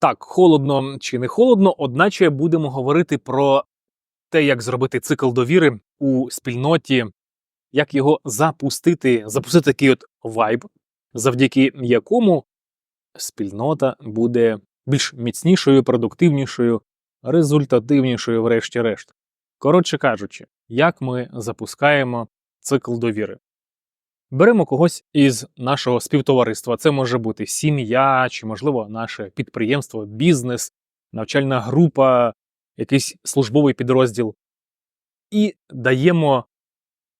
Так, холодно чи не холодно, одначе будемо говорити про те, як зробити цикл довіри у спільноті, як його запустити, запустити такий от вайб, завдяки якому спільнота буде більш міцнішою, продуктивнішою, результативнішою, врешті-решт. Коротше кажучи, як ми запускаємо цикл довіри. Беремо когось із нашого співтовариства. Це може бути сім'я, чи, можливо, наше підприємство, бізнес, навчальна група, якийсь службовий підрозділ. І даємо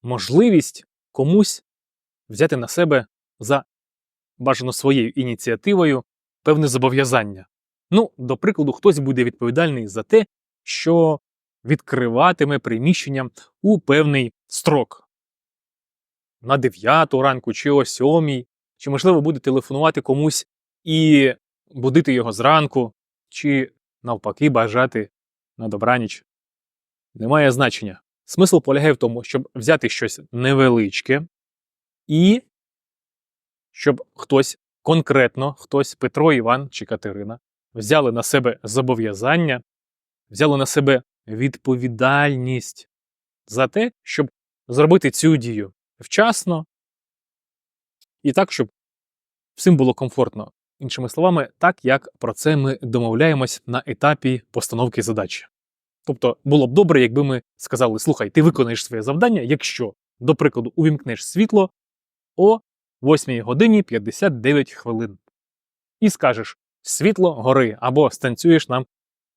можливість комусь взяти на себе за бажано своєю ініціативою певне зобов'язання. Ну, до прикладу, хтось буде відповідальний за те, що відкриватиме приміщення у певний строк на 9 ранку, чи о 7, чи, можливо, буде телефонувати комусь і будити його зранку, чи навпаки бажати на добраніч. Немає значення. Смисл полягає в тому, щоб взяти щось невеличке, і щоб хтось конкретно, хтось Петро, Іван чи Катерина, взяли на себе зобов'язання, взяли на себе відповідальність за те, щоб зробити цю дію вчасно і так, щоб всім було комфортно. Іншими словами, так як про це ми домовляємось на етапі постановки задачі. Тобто було б добре, якби ми сказали: слухай, ти виконаєш своє завдання, якщо, до прикладу, увімкнеш світло о 8 годині 59 хвилин. І скажеш: світло гори або станцюєш нам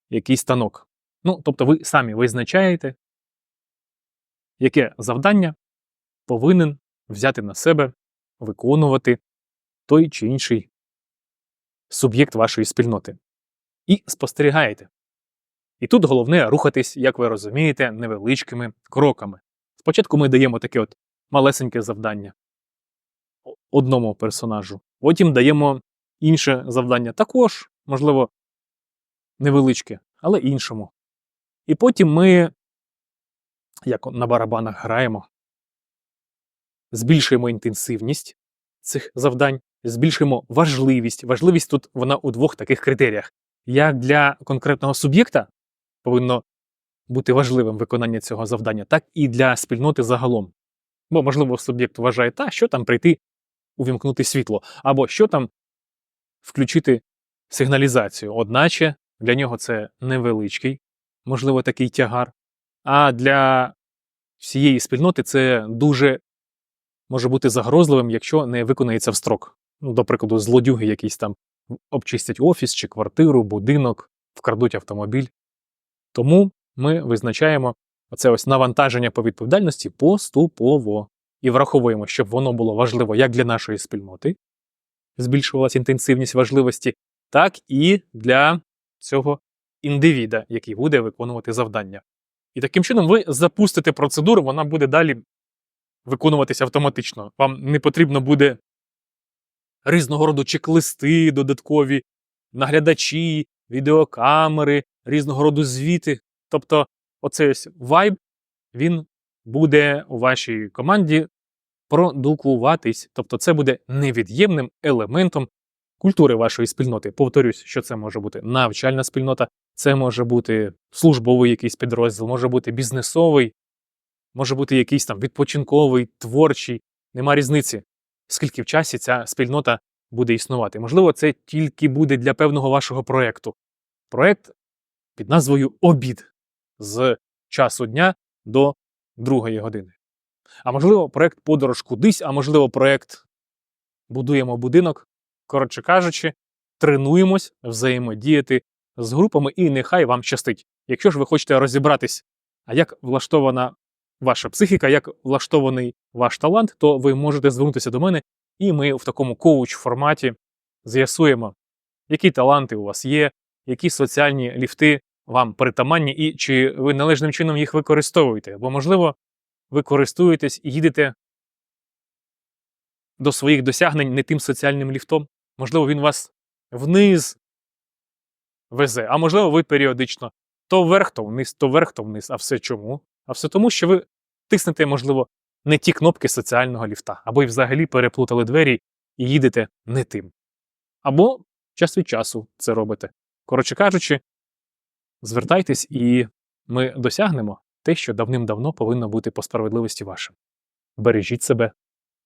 якийсь станок. Ну, тобто, ви самі визначаєте, яке завдання повинен взяти на себе виконувати той чи інший суб'єкт вашої спільноти. І спостерігаєте. І тут головне рухатись, як ви розумієте, невеличкими кроками. Спочатку ми даємо таке от малесеньке завдання одному персонажу, потім даємо інше завдання також, можливо, невеличке, але іншому. І потім ми, як на барабанах граємо, збільшуємо інтенсивність цих завдань, збільшуємо важливість. Важливість тут вона у двох таких критеріях. Як для конкретного суб'єкта повинно бути важливим виконання цього завдання, так і для спільноти загалом. Бо, можливо, суб'єкт вважає, та, що там прийти, увімкнути світло, або що там включити сигналізацію. Одначе для нього це невеличкий, можливо, такий тягар. А для всієї спільноти це дуже може бути загрозливим, якщо не виконається в строк. Ну, До прикладу, злодюги якісь там обчистять офіс чи квартиру, будинок, вкрадуть автомобіль. Тому ми визначаємо оце ось навантаження по відповідальності поступово і враховуємо, щоб воно було важливо як для нашої спільноти, збільшувалася інтенсивність важливості, так і для цього індивіда, який буде виконувати завдання. І таким чином ви запустите процедуру, вона буде далі виконуватися автоматично. Вам не потрібно буде різного роду чек-листи додаткові, наглядачі, відеокамери, різного роду звіти. Тобто, оцей ось вайб, він буде у вашій команді продукуватись. Тобто, це буде невід'ємним елементом культури вашої спільноти. Повторюсь, що це може бути навчальна спільнота, це може бути службовий якийсь підрозділ, може бути бізнесовий, може бути якийсь там відпочинковий, творчий, нема різниці, скільки в часі ця спільнота буде існувати. Можливо, це тільки буде для певного вашого проєкту. Проєкт під назвою Обід з часу дня до другої години. А можливо, проєкт подорож кудись, а можливо, проєкт будуємо будинок. Коротше кажучи, тренуємось взаємодіяти з групами, і нехай вам щастить. Якщо ж ви хочете розібратись, а як влаштована ваша психіка, як влаштований ваш талант, то ви можете звернутися до мене, і ми в такому коуч-форматі з'ясуємо, які таланти у вас є, які соціальні ліфти вам притаманні, і чи ви належним чином їх використовуєте. Бо, можливо, ви користуєтесь і їдете до своїх досягнень не тим соціальним ліфтом. Можливо, він вас вниз везе, а можливо, ви періодично то вверх, то вниз, то вверх, то вниз. А все чому? А все тому, що ви тиснете, можливо, не ті кнопки соціального ліфта, або й взагалі переплутали двері і їдете не тим. Або час від часу це робите. Коротше кажучи, звертайтесь, і ми досягнемо те, що давним-давно повинно бути по справедливості вашим. Бережіть себе,